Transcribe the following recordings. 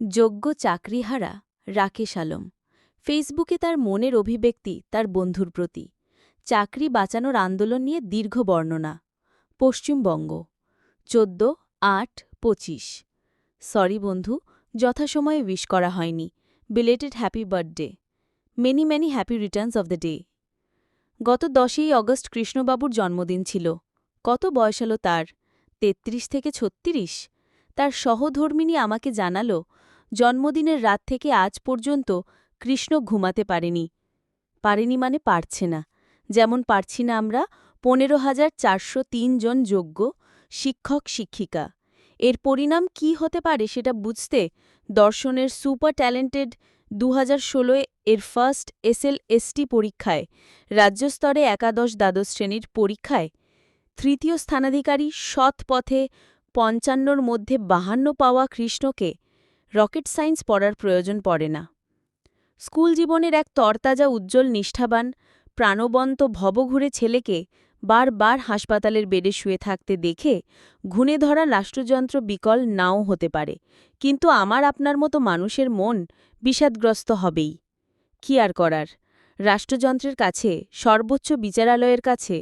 যোগ্য চাকরিহারা রাকেশ আলম। ফেসবুকে তার মনের অভিব্যক্তি তার বন্ধুর প্রতি। চাকরি বাঁচানোর আন্দোলন নিয়ে দীর্ঘ বর্ণনা। পশ্চিমবঙ্গ, চোদ্দ, আট, পঁচিশ। সরি বন্ধু, যথাসময়ে উইশ করা হয়নি। Belated happy birthday. Many many happy returns of the day. গত দশই অগস্ট কৃষ্ণবাবুর জন্মদিন ছিল। কত বয়স হল তার? তেত্রিশ থেকে ছত্রিশ? তার সহধর্মিনী আমাকে জানাল, জন্মদিনের রাত থেকে আজ পর্যন্ত কৃষ্ণ ঘুমাতে পারেনি। পারেনি মানে পারছে না। যেমন পারছি না আমরা, পনেরো হাজার চারশো জন যোগ্য, শিক্ষক, শিক্ষিকা। এর পরিণাম কি হতে পারে সেটা বুঝতে দর্শনের সুপার ট্যালেন্টেড দু হাজার ষোলো এর ফার্স্ট এসএল এসটি পরীক্ষায় রাজ্যস্তরে একাদশ দ্বাদশ শ্রেণির পরীক্ষায়, তৃতীয় স্থানাধিকারী সৎ পথে পঞ্চান্নর মধ্যে বাহান্ন পাওয়া কৃষ্ণকে রকেট সায়েন্স পড়ার প্রয়োজন পড়ে না। স্কুল জীবনের এক তরতাজা উজ্জ্বল নিষ্ঠাবান, প্রাণবন্ত ভবঘুরে ছেলেকে বারবার হাসপাতালের বেডে শুয়ে থাকতে দেখে ঘুণে ধরা রাষ্ট্রযন্ত্র বিকল নাও হতে পারে, কিন্তু আমার আপনার মতো মানুষের মন বিষাদগ্রস্ত হবেই। কি আর করার? রাষ্ট্রযন্ত্রের কাছে, সর্বোচ্চ বিচারালয়ের কাছে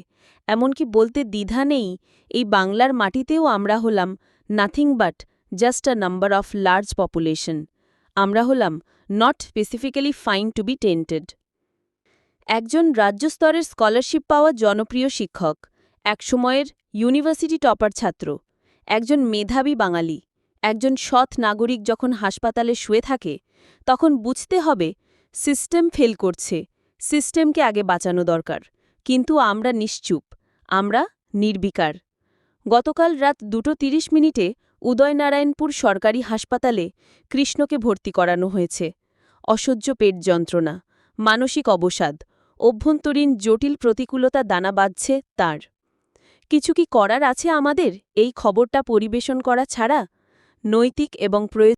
এমনকি বলতে দ্বিধা নেই, এই বাংলার মাটিতেও আমরা হলাম nothing but just a number of large population আমরা হলাম not specifically fine to be tainted একজন রাজ্যস্তরের স্কলারশিপ পাওয়া জনপ্রিয় শিক্ষক একসময়ের ইউনিভার্সিটি টপার ছাত্র, একজন মেধাবী বাঙালি, একজন সৎ নাগরিক যখন হাসপাতালে শুয়ে থাকে, তখন বুঝতে হবে সিস্টেম ফেল করছে সিস্টেমকে আগে বাঁচানো দরকার। কিন্তু আমরা নিশ্চুপ, আমরা নির্বিকার। গতকাল রাত দুটো তিরিশ মিনিটে উদয়নারায়ণপুর সরকারি হাসপাতালে কৃষ্ণকে ভর্তি করানো হয়েছে। অসহ্য পেট যন্ত্রণা, মানসিক অবসাদ, অভ্যন্তরীণ জটিল প্রতিকূলতা দানা বাঁধছে তার। কিছু কি করার আছে আমাদের? এই খবরটা পরিবেশন করা ছাড়া নৈতিক এবং প্রয়োজন